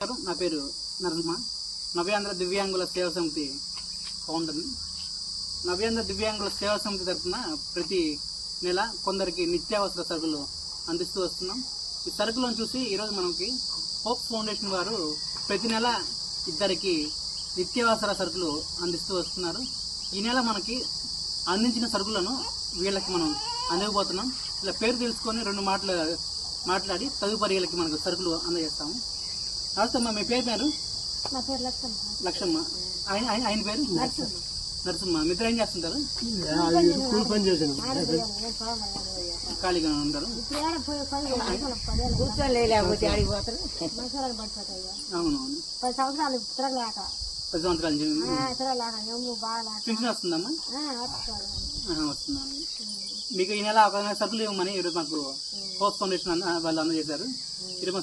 నమస్కారం నా పేరు నరసింహ. నవ్యాంధ్ర దివ్యాంగుల సేవా సమితి ఫౌండర్ని నవ్యాంధ్ర దివ్యాంగుల సేవా సమితి తరఫున ప్రతి నెల కొందరికి నిత్యావసర సరుకులు అందిస్తూ వస్తున్నాం. ఈ సరుకులను చూసి ఈరోజు మనకి హోప్ ఫౌండేషన్ వారు ప్రతి నెల ఇద్దరికి నిత్యావసర సరుకులు అందిస్తూ వస్తున్నారు. ఈ నెల మనకి అందించిన సరుకులను వీళ్ళకి మనం అందకపోతున్నాం. ఇలా పేరు తెలుసుకొని రెండు మాటలు మాట్లాడి తదుపరి వీళ్ళకి మనకు సరుకులు అందజేస్తాము. నమస్తే అమ్మా మీ పేరు పేరు? నా పేరు లక్ష్మణ లక్షమ్మ ఆయన ఆయన ఆయన పేరు? నరసింహ. మీ ఇద్దరు ఏం చేస్తుంటారు? కూలి పని చేశాను. ఖాళీగా ఉంటారు. అవునవును. పది సంవత్సరాలు తిరగలేక. పది సంవత్సరాల నుంచి వస్తుందమ్మా? మీకు ఈ నెల ఒక సరుకులు ఇవ్వమని ఈరోజు మాకు హోప్ ఫౌండేషన్ వాళ్ళు అందజేశారు ఈరోజు మా